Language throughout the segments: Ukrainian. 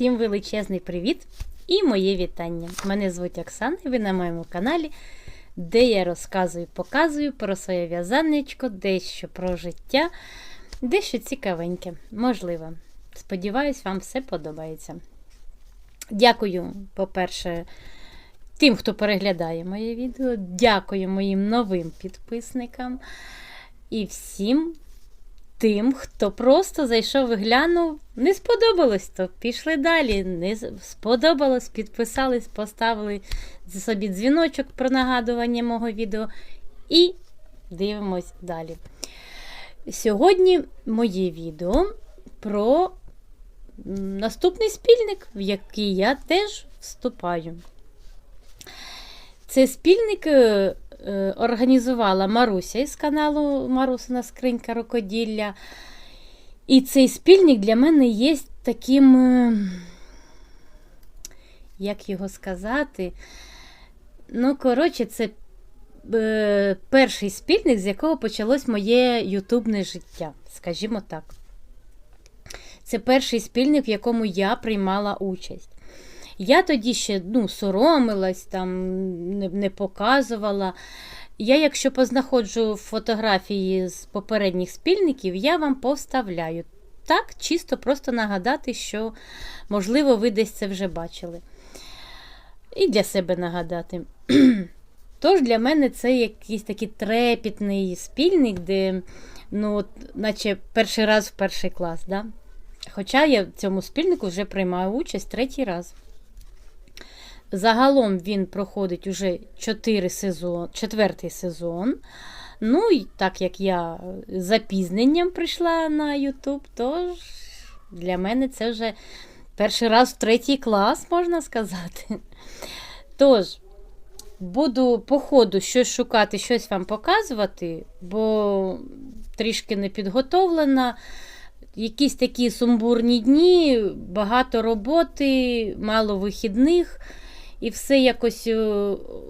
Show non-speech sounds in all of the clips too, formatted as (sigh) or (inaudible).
Всім величезний привіт і моє вітання. Мене звуть Оксана, і ви на моєму каналі, де я розказую, показую про своє в'язаннячко, дещо про життя, дещо цікавеньке, можливо. Сподіваюсь, вам все подобається. Дякую, по-перше, тим, хто переглядає моє відео. Дякую моїм новим підписникам і всім тим, хто просто зайшов і глянув, не сподобалось, то пішли далі. Не сподобалось, підписались, поставили собі дзвіночок про нагадування мого відео. І дивимось далі. Сьогодні моє відео про наступний спільник, в який я теж вступаю. Це спільник е, організувала Маруся із каналу Марусина Скринька Рукоділля. І цей спільник для мене є таким, е, як його сказати. Ну, коротше, це е, перший спільник, з якого почалось моє ютубне життя, скажімо так. Це перший спільник, в якому я приймала участь. Я тоді ще ну, соромилась, там, не, не показувала. Я, якщо познаходжу фотографії з попередніх спільників, я вам поставляю. Так, чисто просто нагадати, що, можливо, ви десь це вже бачили. І для себе нагадати. (clears throat) Тож для мене це якийсь такий трепітний спільник, де, ну, от, наче перший раз в перший клас. Да? Хоча я в цьому спільнику вже приймаю участь третій раз. Загалом він проходить уже 4 сезон, четвертий сезон. Ну, і так як я з запізненням прийшла на YouTube, то для мене це вже перший раз в третій клас, можна сказати. Тож, буду по ходу щось шукати, щось вам показувати, бо трішки не підготовлена. Якісь такі сумбурні дні, багато роботи, мало вихідних. І все якось е,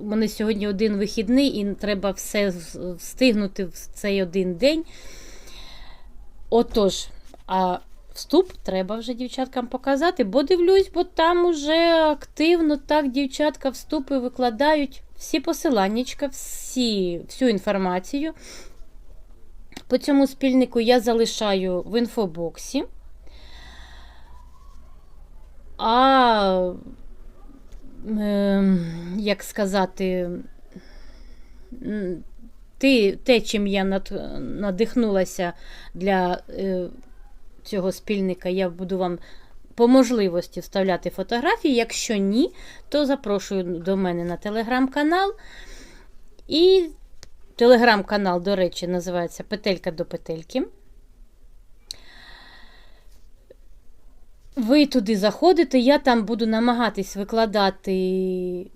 у мене сьогодні один вихідний, і треба все встигнути в цей один день. Отож, а вступ треба вже дівчаткам показати, бо дивлюсь, бо там уже активно так дівчатка вступи викладають всі посиланнячка, всі, всю інформацію. По цьому спільнику я залишаю в інфобоксі. А ем, як сказати, ти, те, чим я над, надихнулася для е, цього спільника, я буду вам по можливості вставляти фотографії. Якщо ні, то запрошую до мене на телеграм-канал. І телеграм-канал, до речі, називається Петелька до петельки. Ви туди заходите, я там буду намагатись викладати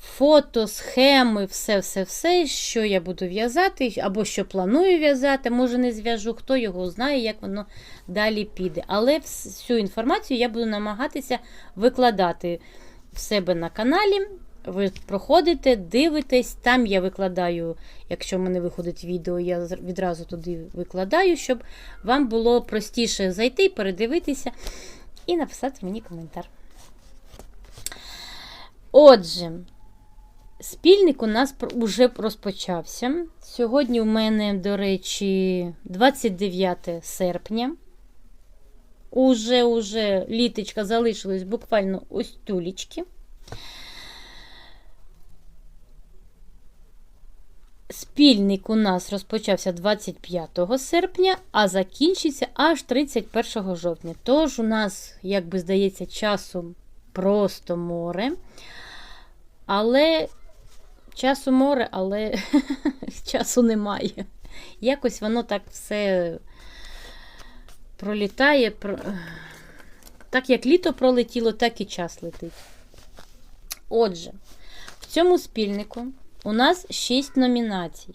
фото, схеми, все-все-все, що я буду в'язати, або що планую в'язати, може не зв'яжу, хто його знає, як воно далі піде. Але всю інформацію я буду намагатися викладати в себе на каналі. Ви проходите, дивитесь, там я викладаю, якщо в мене виходить відео, я відразу туди викладаю, щоб вам було простіше зайти, передивитися і написати мені коментар. Отже, спільник у нас уже розпочався. Сьогодні у мене, до речі, 29 серпня. Уже, уже літочка залишилось буквально ось тулічки. Спільник у нас розпочався 25 серпня, а закінчиться аж 31 жовтня. Тож у нас, як би здається, часу просто море. Але часу море, але (laughs) часу немає. Якось воно так все пролітає. про- Так як літо пролетіло, так і час летить. Отже, в цьому спільнику у нас 6 номінацій.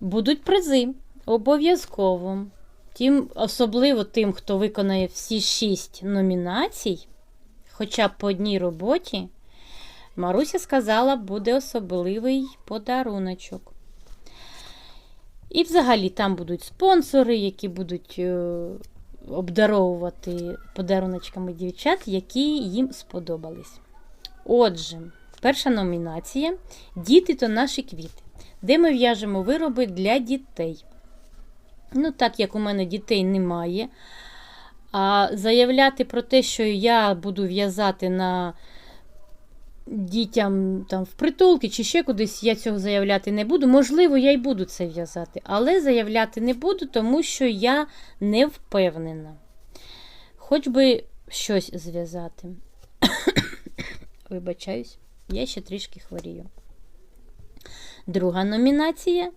Будуть призи обов'язково. Тим, особливо тим, хто виконає всі 6 номінацій, хоча б по одній роботі, Маруся сказала, буде особливий подаруночок. І взагалі там будуть спонсори, які будуть е, обдаровувати подаруночками дівчат, які їм сподобались. Отже, перша номінація Діти то наші квіти, де ми в'яжемо вироби для дітей. Ну, так як у мене дітей немає. А заявляти про те, що я буду в'язати на дітям там в притулки чи ще кудись, я цього заявляти не буду. Можливо, я й буду це в'язати, але заявляти не буду, тому що я не впевнена. Хоч би щось зв'язати. (coughs) Вибачаюсь, я ще трішки хворію. Друга номінація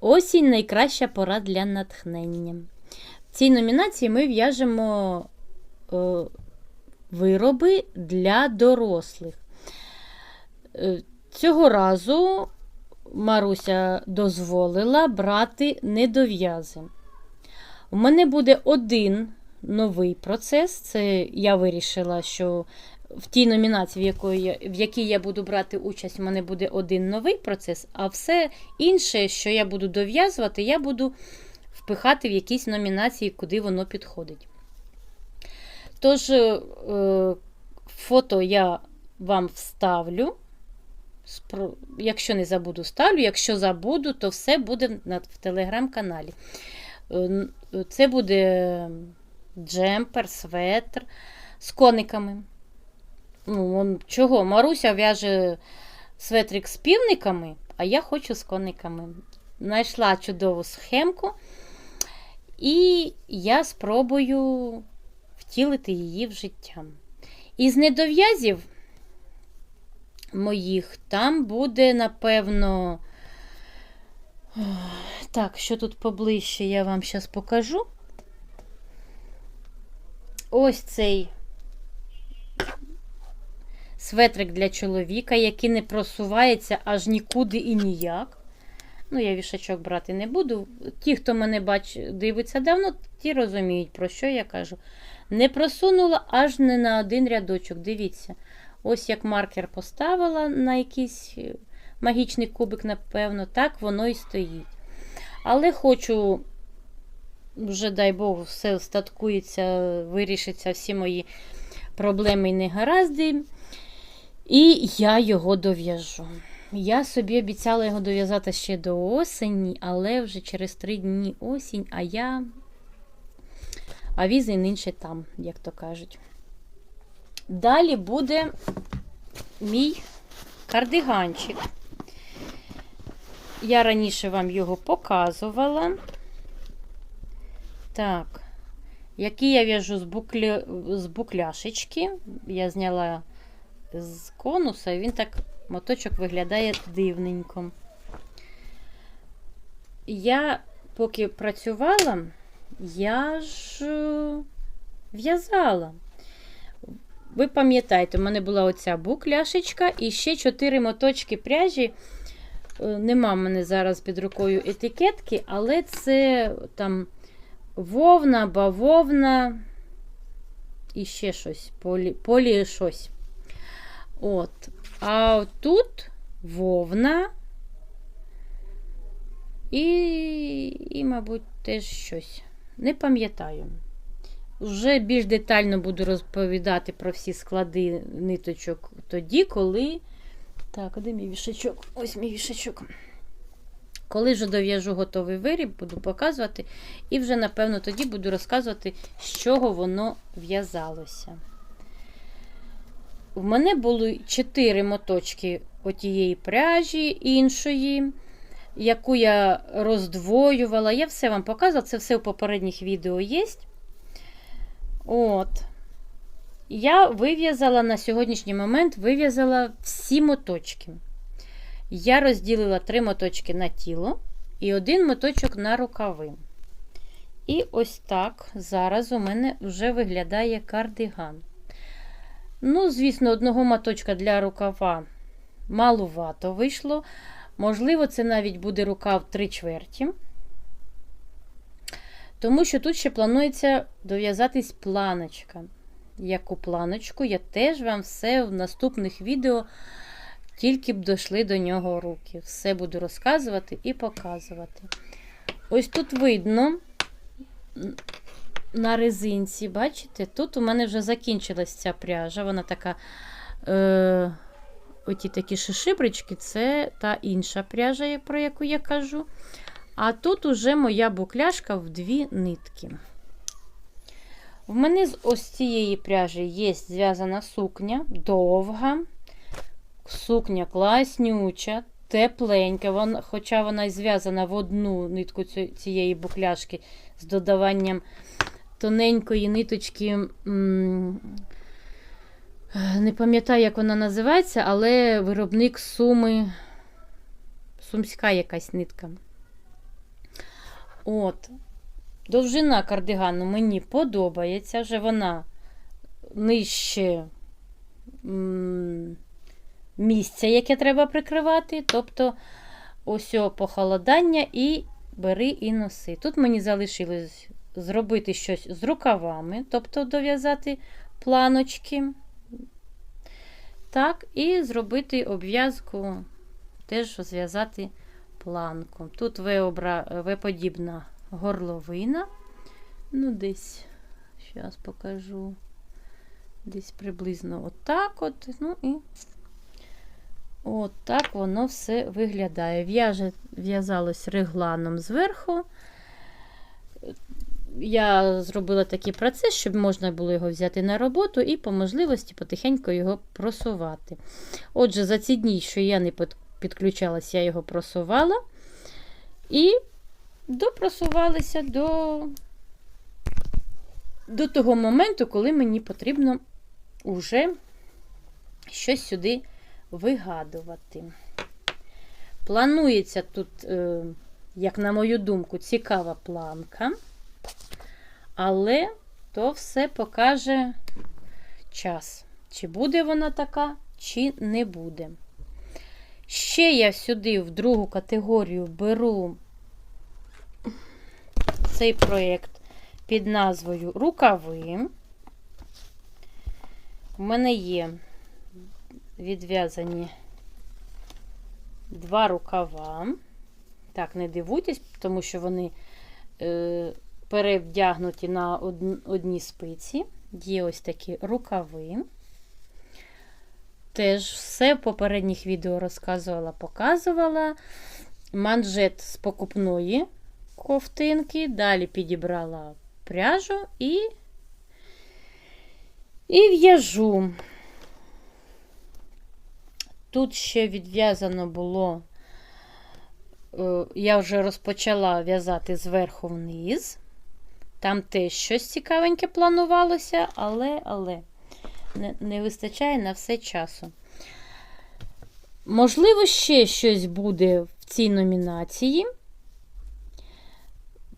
Осінь найкраща пора для натхнення. В цій номінації ми в'яжемо е, вироби для дорослих. Е, Цього разу Маруся дозволила брати недов'язи. У мене буде один новий процес. Це я вирішила, що в тій номінації, в, якої в якій я буду брати участь, у мене буде один новий процес, а все інше, що я буду дов'язувати, я буду впихати в якісь номінації, куди воно підходить. Тож, е, фото я вам вставлю. Якщо не забуду, ставлю. Якщо забуду, то все буде в телеграм-каналі. Е, Це буде джемпер, светр з кониками. Ну, он, чого? Маруся в'яже светрик з півниками, а я хочу з кониками. Знайшла чудову схемку, і я спробую втілити її в життя. Із недов'язів моїх там буде, напевно. Так, що тут поближче, я вам зараз покажу. Ось цей светрик для чоловіка, який не просувається аж нікуди і ніяк. Ну, я вішачок брати не буду. Ті, хто мене бач, дивиться давно, ті розуміють, про що я кажу. Не просунула аж не на один рядочок. Дивіться. Ось як маркер поставила на якийсь е, магічний кубик, напевно, так воно і стоїть. Але хочу, вже, дай Бог, все остаткується, вирішиться всі мої проблеми і негаразди. І я його дов'яжу. Я собі обіцяла його дов'язати ще до осені, але вже через три дні осінь, а я. А візи нинче там, як то кажуть. Далі буде мій кардиганчик. Я раніше вам його показувала. Так, який я в'яжу з, буклі... з букляшечки. Я зняла з конуса, і він так, моточок виглядає дивненько. Я поки працювала, я ж е, в'язала. Ви пам'ятаєте, у мене була оця букляшечка і ще 4 моточки пряжі. Е, Нема в мене зараз під рукою етикетки, але це там вовна, бавовна і ще щось, полі, полі щось. От. А тут вовна і, і, мабуть, теж щось. Не пам'ятаю. Вже більш детально буду розповідати про всі склади ниточок тоді, коли. Так, де мій вішачок? Ось мій вішачок. Коли вже дов'яжу готовий виріб, буду показувати. І вже, напевно, тоді буду розказувати, з чого воно в'язалося. В мене були 4 моточки отієї пряжі іншої, яку я роздвоювала. Я все вам показувала, це все в попередніх відео є. От. Я вив'язала на сьогоднішній момент вив'язала всі моточки. Я розділила три моточки на тіло і один моточок на рукави. І ось так зараз у мене вже виглядає кардиган. Ну, звісно, одного моточка для рукава малувато вийшло. Можливо, це навіть буде рукав 3 чверті. Тому що тут ще планується дов'язатись планочка. Яку планочку, я теж вам все в наступних відео, тільки б дійшли до нього руки. Все буду розказувати і показувати. Ось тут видно, на резинці, бачите? Тут у мене вже закінчилась ця пряжа. Вона така. Е, оті такі шишибрички, це та інша пряжа, про яку я кажу. А тут уже моя букляшка в дві нитки. В мене з ось цієї пряжі є зв'язана сукня, довга. Сукня класнюча, тепленька, вона, хоча вона зв'язана в одну нитку цієї букляшки з додаванням тоненької ниточки. Не пам'ятаю, як вона називається, але виробник суми, сумська якась нитка. От. Довжина кардигану мені подобається, вже вона нижче місця, яке треба прикривати. Тобто, ось похолодання і бери і носи. Тут мені залишилось зробити щось з рукавами, тобто дов'язати планочки. Так, і зробити обв'язку, теж зв'язати планку. Тут V-подібна горловина. Ну, десь, зараз покажу. Десь приблизно отак от. Ну і от так воно все виглядає. В'язалось регланом зверху. Я зробила такий процес, щоб можна було його взяти на роботу і по можливості потихеньку його просувати. Отже, за ці дні, що я не під- підключалася, я його просувала. І допросувалися до, до того моменту, коли мені потрібно вже щось сюди вигадувати. Планується тут, е, як на мою думку, цікава планка, але то все покаже час. Чи буде вона така, чи не буде. Ще я сюди в другу категорію беру цей проєкт під назвою Рукави. У мене є відв'язані два рукава. Так, не дивуйтесь, тому що вони е, перевдягнуті на од- одні спиці. Є ось такі рукави. Теж все в попередніх відео розказувала, показувала. Манжет з покупної ковтинки, далі підібрала пряжу і, і в'яжу. Тут ще відв'язано було, е, я вже розпочала в'язати зверху вниз. Там теж щось цікавеньке планувалося, але, але не, не вистачає на все часу. Можливо, ще щось буде в цій номінації,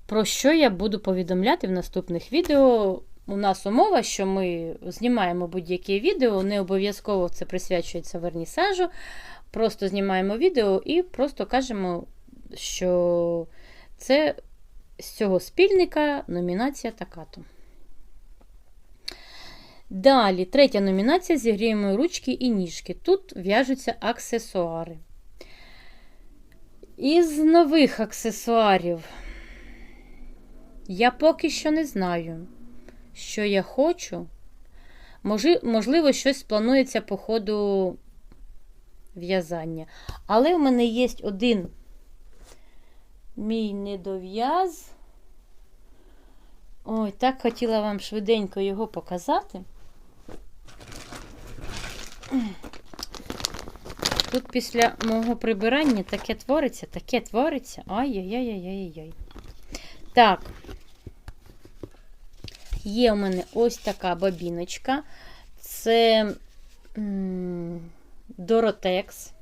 про що я буду повідомляти в наступних відео. У нас умова, що ми знімаємо будь-яке відео, не обов'язково це присвячується вернісажу. Просто знімаємо відео і просто кажемо, що це з цього спільника номінація така-то. Далі, третя номінація зігріємо ручки і ніжки. Тут в'яжуться аксесуари. Із нових аксесуарів я поки що не знаю, що я хочу. Можливо, щось планується по ходу в'язання. Але в мене є один мій недов'яз. Ой, так хотіла вам швиденько його показати. Тут після мого прибирання таке твориться, таке твориться. Ай-яй-яй-яй-яй-яй. Так. Є у мене ось така бабіночка. Це Доротекс.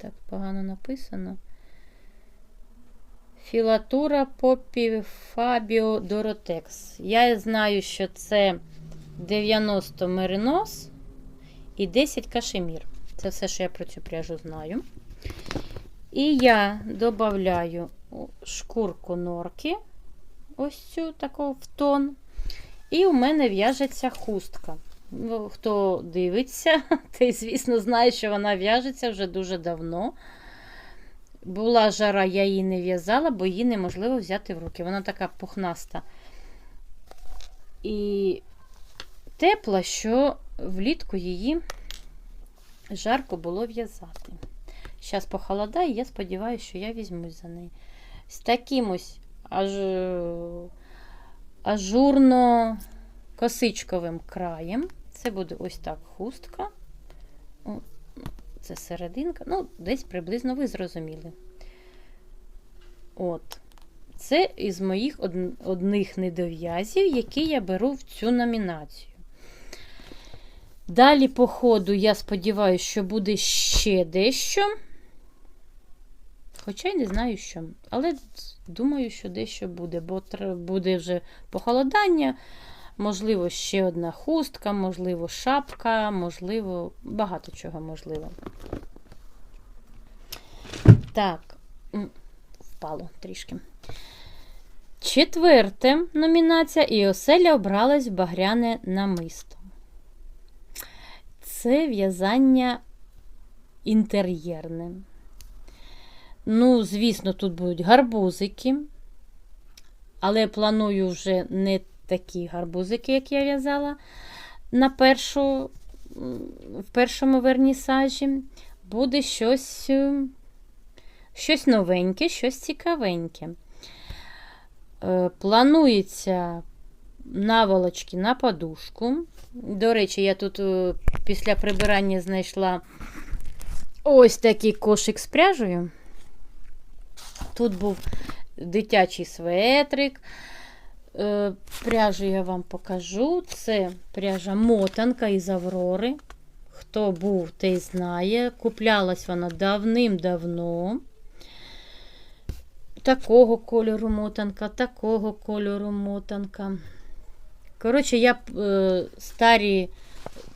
Так, погано написано. Філатура Попі Фабіо Доротекс. Я знаю, що це 90 меринос і 10 кашемір. Це все, що я про цю пряжу знаю. І я додаю шкурку норки, ось цю таку в тон. І у мене в'яжеться хустка. Ну, Хто дивиться, (laughs) той, звісно, знає, що вона в'яжеться вже дуже давно. Була жара, я її не в'язала, бо її неможливо взяти в руки. Вона така пухнаста. І тепла, що влітку її жарко було в'язати. Зараз похолодає, я сподіваюся, що я візьмусь за неї. З таким ось аж, ажурно-косичковим краєм. Це буде ось так хустка. Це серединка. Ну, десь приблизно ви зрозуміли. От. Це із моїх од- одних недов'язів, які я беру в цю номінацію. Далі, по ходу, я сподіваюся, що буде ще дещо. Хоча й не знаю, що. Але думаю, що дещо буде, бо буде вже похолодання. Можливо, ще одна хустка, можливо, шапка, можливо, багато чого можливо. Так, впало трішки. Четверте номінація і оселя обралась в багряне намисто. Це в'язання інтер'єрне. Ну, звісно, тут будуть гарбузики, але планую вже не такі гарбузики, як я в'язала на першу, в першому вернісажі. Буде щось, е, щось новеньке, щось цікавеньке. Е, Планується наволочки на подушку. До речі, я тут е, після прибирання знайшла ось такий кошик з пряжею. Тут був дитячий светрик. Е, Пряжу я вам покажу. Це пряжа мотанка із Аврори. Хто був, той знає. Куплялась вона давним-давно. Такого кольору мотанка, такого кольору мотанка. Коротше, я е, старі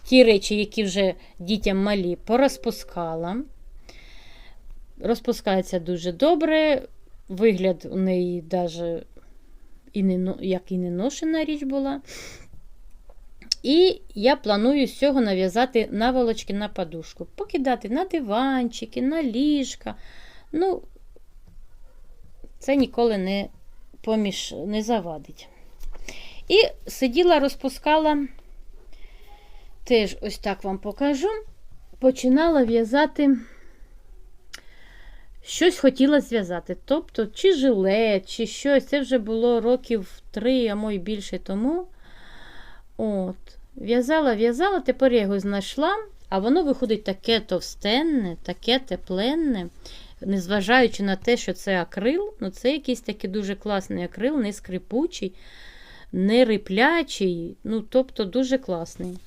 ті речі, які вже дітям малі, порозпускала. Розпускається дуже добре. Вигляд у неї навіть і не, як і не ношена річ була. І я планую з цього нав'язати наволочки на подушку. Покидати на диванчики, на ліжка. Ну, це ніколи не поміж не завадить. І сиділа, розпускала, теж ось так вам покажу. Починала в'язати, щось хотіла зв'язати. Тобто, чи жилет, чи щось. Це вже було років три, а мо й більше тому. От. В'язала, в'язала, тепер я його знайшла, а воно виходить таке товстенне, таке тепленне. Незважаючи на те, що це акрил, ну це якийсь такий дуже класний акрил, не скрипучий, не риплячий, ну, тобто дуже класний.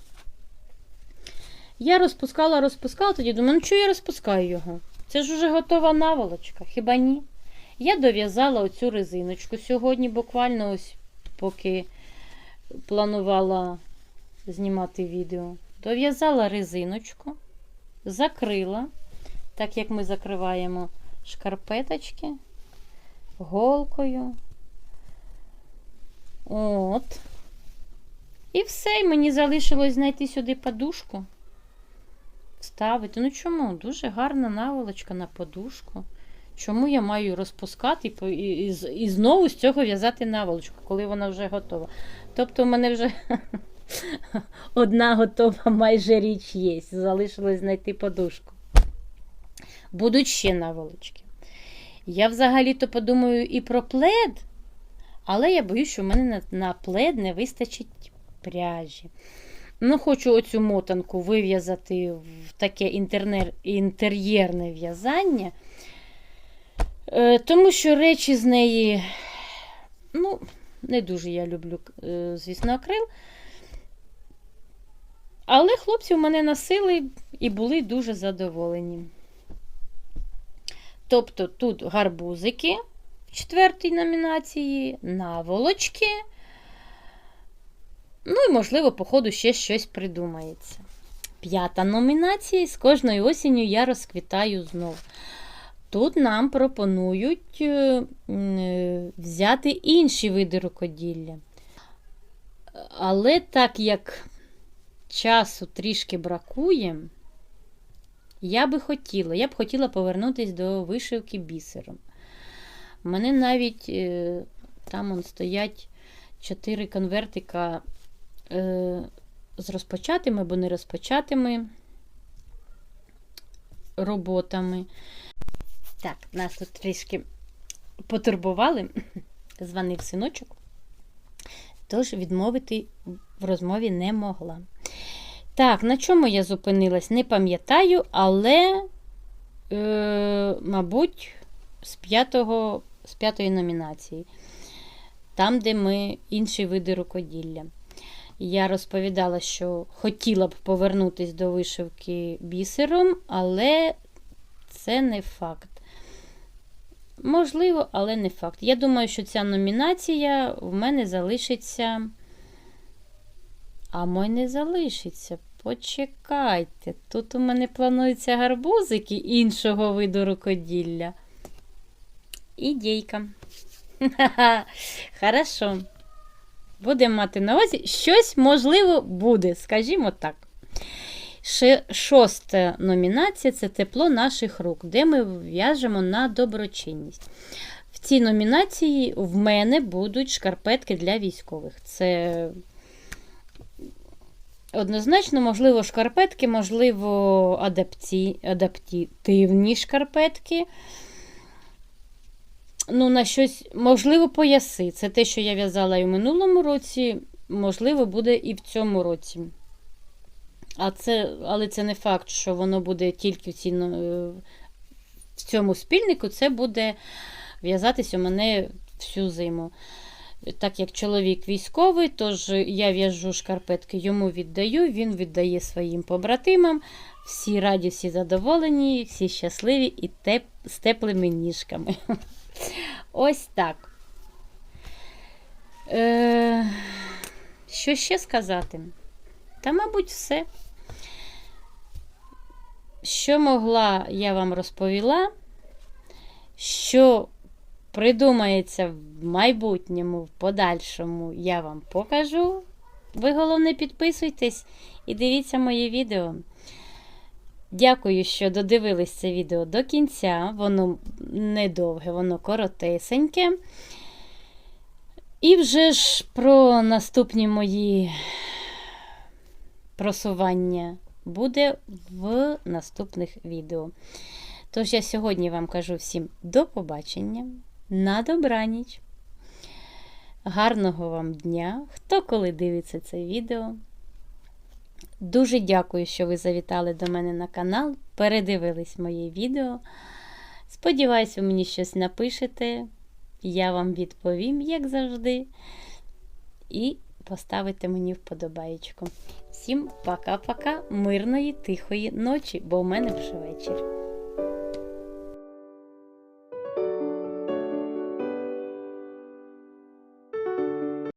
Я розпускала, розпускала, тоді думаю, ну чого я розпускаю його? Це ж уже готова наволочка, хіба ні? Я дов'язала оцю резиночку сьогодні, буквально ось поки планувала знімати відео. Дов'язала резиночку, закрила, так як ми закриваємо шкарпеточки голкою. От. І все, мені залишилось знайти сюди подушку. Ставити. Ну чому? Дуже гарна наволочка на подушку. Чому я маю розпускати і, і, і, знову з цього в'язати наволочку, коли вона вже готова? Тобто, в мене вже (laughs) одна готова майже річ є. Залишилось знайти подушку. Будуть ще наволочки. Я взагалі-то подумаю і про плед, але я боюсь, що в мене на плед не вистачить пряжі. Ну, хочу оцю мотанку вив'язати в таке інтернер, інтер'єрне в'язання. Е, тому що речі з неї, ну, не дуже я люблю, е, звісно, акрил. Але хлопці в мене носили і були дуже задоволені. Тобто тут гарбузики в четвертій номінації, наволочки. Ну і, можливо, по ходу ще щось придумається. П'ята номінація. З кожною осінню я розквітаю знов. Тут нам пропонують е, е, взяти інші види рукоділля. Але так як часу трішки бракує, я би хотіла, я б хотіла повернутися до вишивки бісером. У мене навіть е, там он, стоять чотири конвертика з розпочатими або не розпочатими роботами. Так, нас тут трішки потурбували, (clears throat) дзвонив синочок, тож відмовити в розмові не могла. Так, на чому я зупинилась, не пам'ятаю, але, е, мабуть, з, п'ятого, з п'ятої номінації, там, де ми інші види рукоділля. Я розповідала, що хотіла б повернутися до вишивки бісером, але це не факт. Можливо, але не факт. Я думаю, що ця номінація в мене залишиться. А мой не залишиться. Почекайте. Тут у мене плануються гарбузики іншого виду рукоділля. Ідейка. (laughs) Ха-ха. Хорошо. Будемо мати на увазі, щось, можливо, буде, скажімо так. Шоста номінація це тепло наших рук, де ми в'яжемо на доброчинність. В цій номінації в мене будуть шкарпетки для військових. Це однозначно, можливо, шкарпетки, можливо, адапті... адаптивні шкарпетки. Ну, на щось, можливо, пояси. Це те, що я в'язала і в минулому році, можливо, буде і в цьому році. А це, Але це не факт, що воно буде тільки в, цій, в цьому спільнику, це буде в'язатись у мене всю зиму. Так як чоловік військовий, тож я в'яжу шкарпетки, йому віддаю, він віддає своїм побратимам. Всі раді, всі задоволені, всі щасливі і теп, з теплими ніжками. Ось так. Е, Що ще сказати? Та, мабуть, все. Що могла, я вам розповіла, що придумається в майбутньому, в подальшому, я вам покажу. Ви, головне, підписуйтесь і дивіться моє відео. Дякую, що додивились це відео до кінця. Воно недовге, воно коротесеньке. І вже ж про наступні мої просування буде в наступних відео. Тож я сьогодні вам кажу всім до побачення, на добраніч. Гарного вам дня! Хто коли дивиться це відео. Дуже дякую, що ви завітали до мене на канал, передивились моє відео. Сподіваюсь, ви мені щось напишете. Я вам відповім, як завжди. І поставите мені вподобаєчку. Всім пока-пока, мирної, тихої ночі, бо в мене вже вечір.